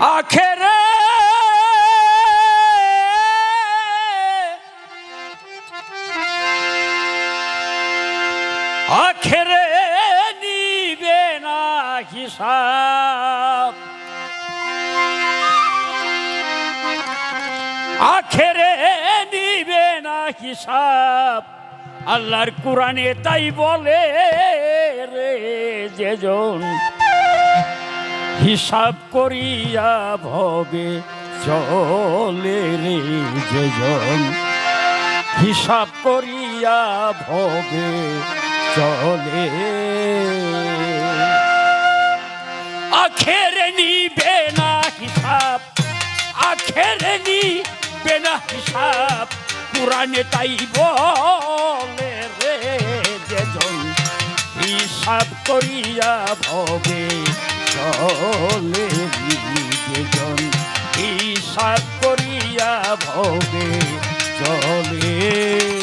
আখেরে আখেরে নিবে না হিসাব। আখেরে নিবে না হিসাব। আল্লাহর কোরআনে তাই বলে রে যেজন হিসাব করিয়া ভবে চলে রে যেজন হিসাব করিয়া ভবে চলে। আখের নিবে না হিসাব, আখের নিবে না হিসাব। কোরআনে তাই বলে রে যেজন হিসাব করিয়া ভবে চলে যেজন হিসাব করিয়া ভবে চলে।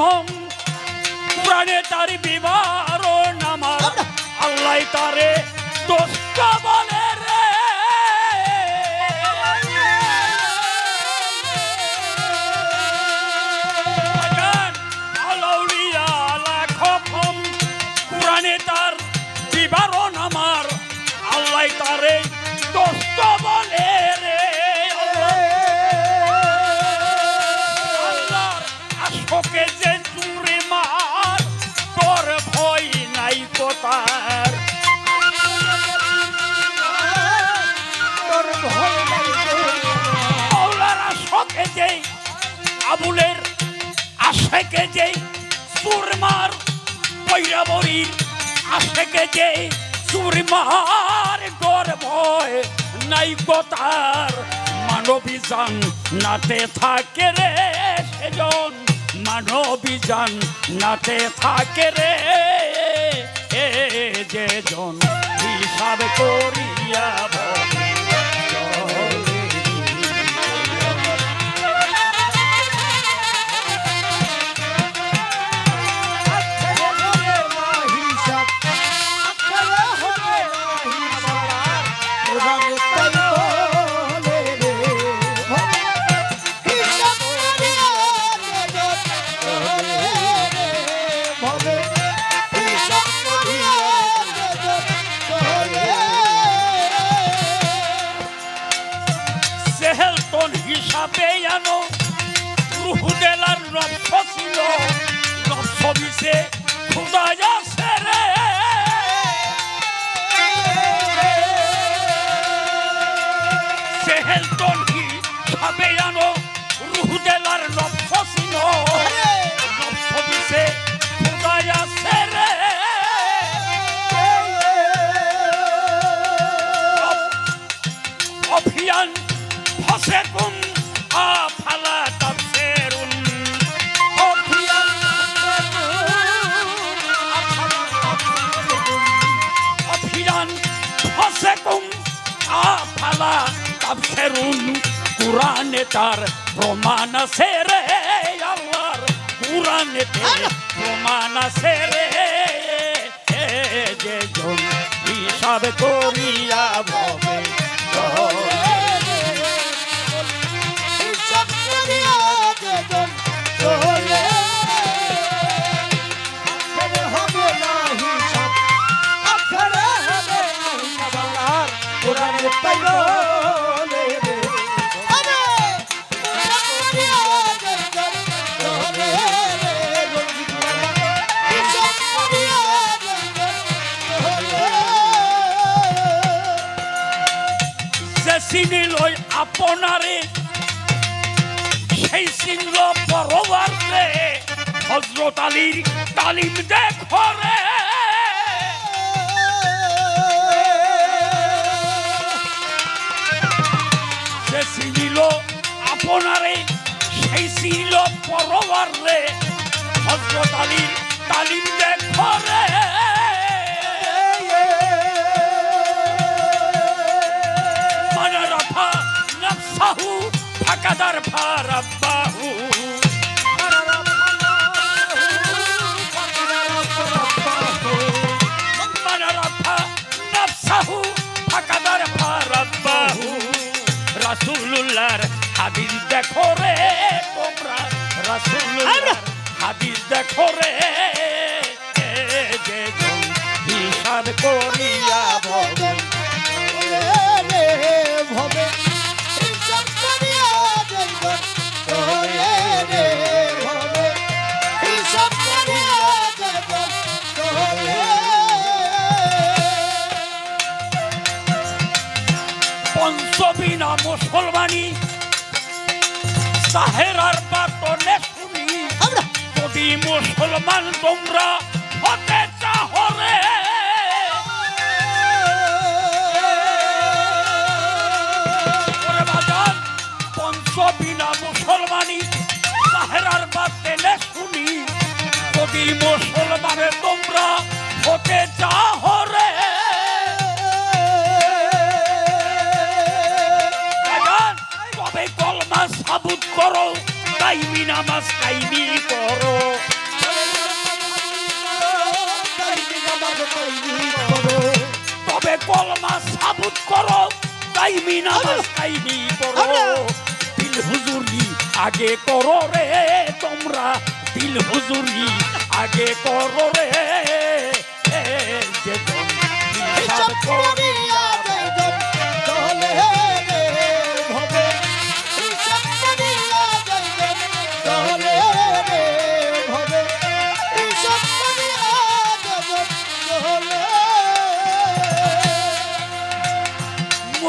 লাখম প্রাণে তার বিবারণ আমার। আল্লাহ। তারে দোষ বলে আশোকে যে জুড়ে মার, তোর ভয় নাই কোতার মৌলার আশোকে যে আবুলের আশেকে যে সুরমার বৈরাবরীর আশেকে যে সুরমার গর ভয় নাই কোতার মানবী জান নাতে থাকে রে সেজন। মানবী জান নাতে থাকে রে। এ যেজন হিসাব করিয়া কুরআনে তার প্রমাণ আছে রে আল্লাহর। কুরআনে প্রমাণ আছে রে। যে জন হিসাব করিয়া ভবে। চলে। যে চিনিল আপনারে সেই চিনল পরবার রে হজরত আলীর তালিম দেখো রে যে চিনিল আপনারে সেই চিনিল পরবার রে হজরত আলীর তালিম দেখো রে নফসাহু ফাকাদার ফারাব্বাহু রাফা ফাকাদার ফারাব্বাহু রাসূলুল্লাহর হাদিস দেখো রে তোমরা রাসূলুল্লাহর হাদিস দেখো রে। যে জন হিসাব করিয়া পঞ্চবিনা মুসলমানি। সাহেরার বাতনে শুনি যদি মুসলমান তোমরা হতে চাহরে পঞ্চবিনা মুসলমানি সাহেরার বাতনে শুনি যদি মুসলমানে নামাজ কাইমি করো। তবে কলমা সাবুত করো কাইমি নামাজ করো। দিল হুজুরি আগে করো রে তোমরা। বিল হুজুরি আগে করো রে।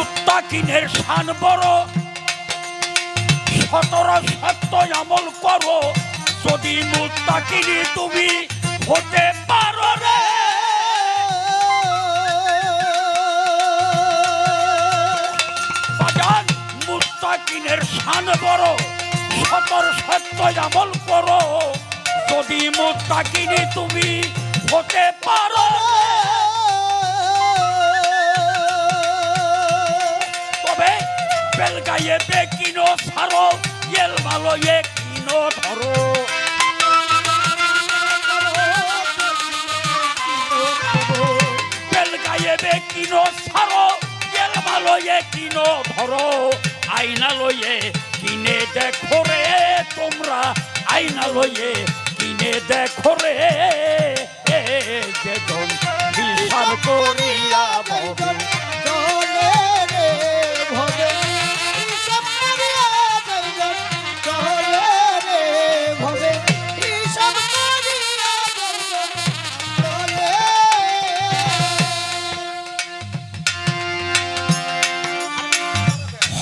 মুত্তাকিনের শান বড়। সতরা সত্য আমল করো। যদি মুত্তাকিনি তুমি হতে পারো রে। বাজান, মুত্তাকিনের শান বড়। সতর সত্য আমল করো। যদি মুত্তাকিনি তুমি হতে পারো তবে বেলগায়ে বেকিনো সারো এল ভালো এ কিনো ধরো। বেলগায়ে বেকিনো সারো এল ভালো এ কিনো ধরো। আইনা লয়ে কিনে দেখো রে তোমরা আইনা লয়ে কিনে দেখো রে। যে জন হিসাব করিয়া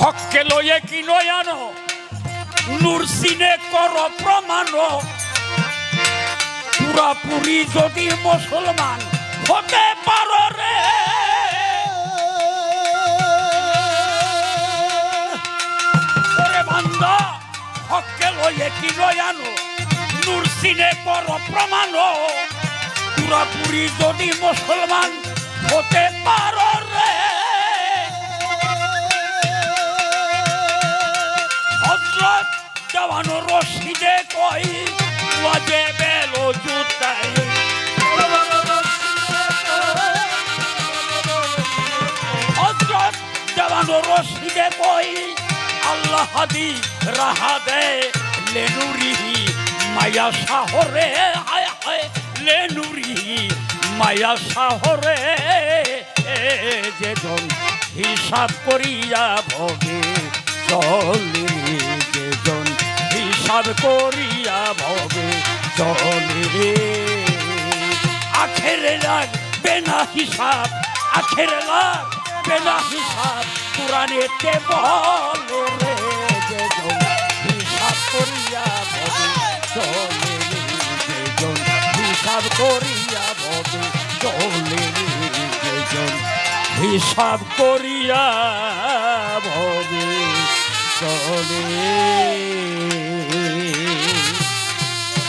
হককে লয়ে কি লয় আনো নূর সিনে কর প্রমাণ। পুরাপুরি যদি মুসলমান হতে পারো রে। বান্দা হককে লয়ে কি লয় আনো নূর সিনে কর প্রমাণ। পুরাপুরি যদি মুসলমান হতে পারো হজরত জওয়ানো রশিদে কই, ওয়াজে বেলো জুতাই। হজরত জওয়ানো রশিদে কই দে লেনুরিহি মায়া শাহরে হায় হায় লেনুরিহি মায়া শাহরে যে জন হিসাব করিয়া ভগে। চলে যে জন হিসাব করিয়া ভবে চলে আখের লাগবে না হিসাব, আখের লাগবে না হিসাব, পুরাণেতে বলে রে যে জন হিসাব করিয়া ভবে চলে যে জন হিসাব করিয়া ভবে চলে যে হিসাব করিয়া চলে।